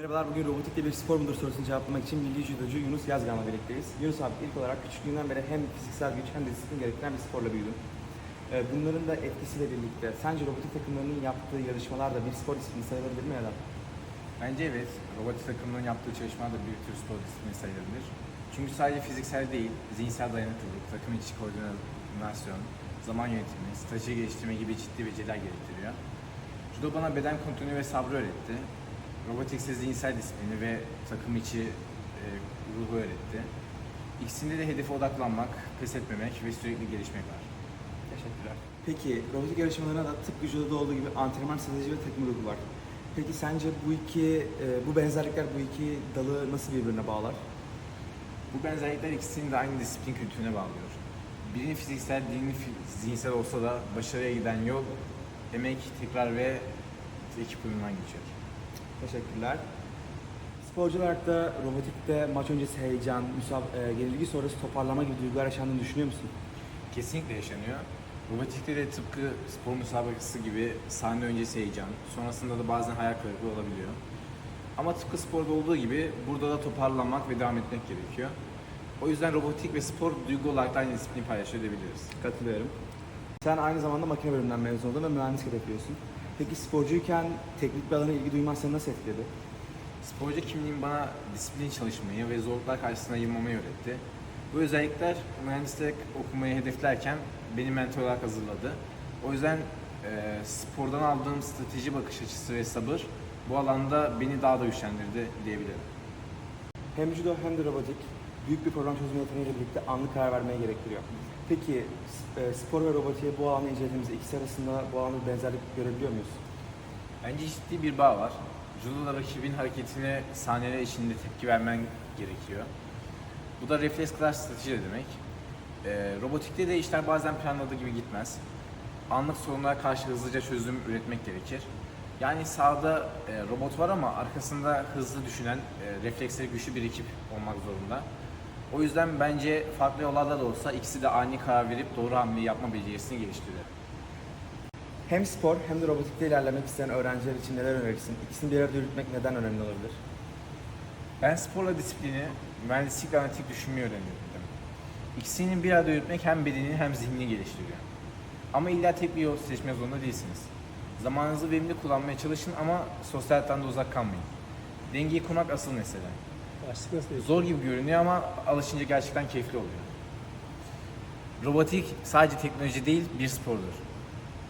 Merhabalar, bugün robotikte bir spor mudur sorusunu cevaplamak için milli judocu Yunus Yazgan'la birlikteyiz. Yunus abi ilk olarak küçüklüğünden beri hem fiziksel güç hem de disiplin gerektiren bir sporla büyüdün. Ee, Bunların da etkisiyle birlikte sence robotik takımlarının yaptığı yarışmalar da bir spor disiplini sayılabilir mi ya da? Bence evet, robotik takımının yaptığı çalışmalar da bir tür spor disiplini sayılabilir. Çünkü sadece fiziksel değil, zihinsel dayanıklılık, takım içi koordinasyon, zaman yönetimi, strateji geliştirme gibi ciddi beceriler gerektiriyor. Judo bana beden kontrolü ve sabrı öğretti. Robotik ise zihinsel disiplini ve takım içi e, ruhu öğretti. İkisinde de hedefe odaklanmak, pes etmemek ve sürekli gelişmek var. Teşekkürler. Peki, robotik yarışmalarına da tıpkı judoda olduğu gibi antrenman strateji ve takım ruhu var. Peki sence bu iki, e, bu benzerlikler bu iki dalı nasıl birbirine bağlar? Bu benzerlikler ikisini de aynı disiplin kültürüne bağlıyor. Birinin fiziksel, diğerinin zihinsel olsa da başarıya giden yol emek, tekrar ve ekip uyumundan geçiyor. Teşekkürler. Sporcu olarak da robotikte maç öncesi heyecan, müsab e, yenilgi sonrası toparlama gibi duygular yaşandığını düşünüyor musun? Kesinlikle yaşanıyor. Robotikte de tıpkı spor müsabakası gibi sahne öncesi heyecan, sonrasında da bazen hayal kırıklığı olabiliyor. Ama tıpkı sporda olduğu gibi burada da toparlanmak ve devam etmek gerekiyor. O yüzden robotik ve spor duygu olarak aynı disiplini paylaşıyor diyebiliriz. Katılıyorum. Sen aynı zamanda makine bölümünden mezun oldun ve mühendislik yapıyorsun. Peki sporcuyken teknik bir alana ilgi duyman seni nasıl etkiledi? Sporcu kimliğim bana disiplin çalışmayı ve zorluklar karşısında yılmamayı öğretti. Bu özellikler mühendislik okumayı hedeflerken beni mentor olarak hazırladı. O yüzden e, spordan aldığım strateji bakış açısı ve sabır bu alanda beni daha da güçlendirdi diyebilirim. Hem judo hem de robotik büyük bir program çözme yeteneğiyle birlikte anlık karar vermeye gerektiriyor. Peki e, spor ve robotiği bu alanı incelediğimizde ikisi arasında bu alanda bir benzerlik görebiliyor muyuz? Bence ciddi bir bağ var. Judo'da rakibin hareketine saniyeler içinde tepki vermen gerekiyor. Bu da refleks kılar strateji de demek. Ee, robotikte de işler bazen planladığı gibi gitmez. Anlık sorunlara karşı hızlıca çözüm üretmek gerekir. Yani sahada e, robot var ama arkasında hızlı düşünen, e, refleksleri güçlü bir ekip olmak zorunda. O yüzden bence farklı yollarda da olsa ikisi de ani karar verip doğru hamleyi yapma becerisini geliştiriyor. Hem spor hem de robotikte ilerlemek isteyen öğrenciler için neler önerirsin? İkisini bir arada yürütmek neden önemli olabilir? Ben sporla disiplini, mühendislikle analitik düşünmeyi öğrendim. İkisini bir arada yürütmek hem bedenini hem zihnini geliştiriyor. Ama illa tek bir yol seçmek zorunda değilsiniz. Zamanınızı verimli kullanmaya çalışın ama sosyal hayattan da uzak kalmayın. Dengeyi kurmak asıl mesele. Zor gibi görünüyor ama alışınca gerçekten keyifli oluyor. Robotik sadece teknoloji değil bir spordur.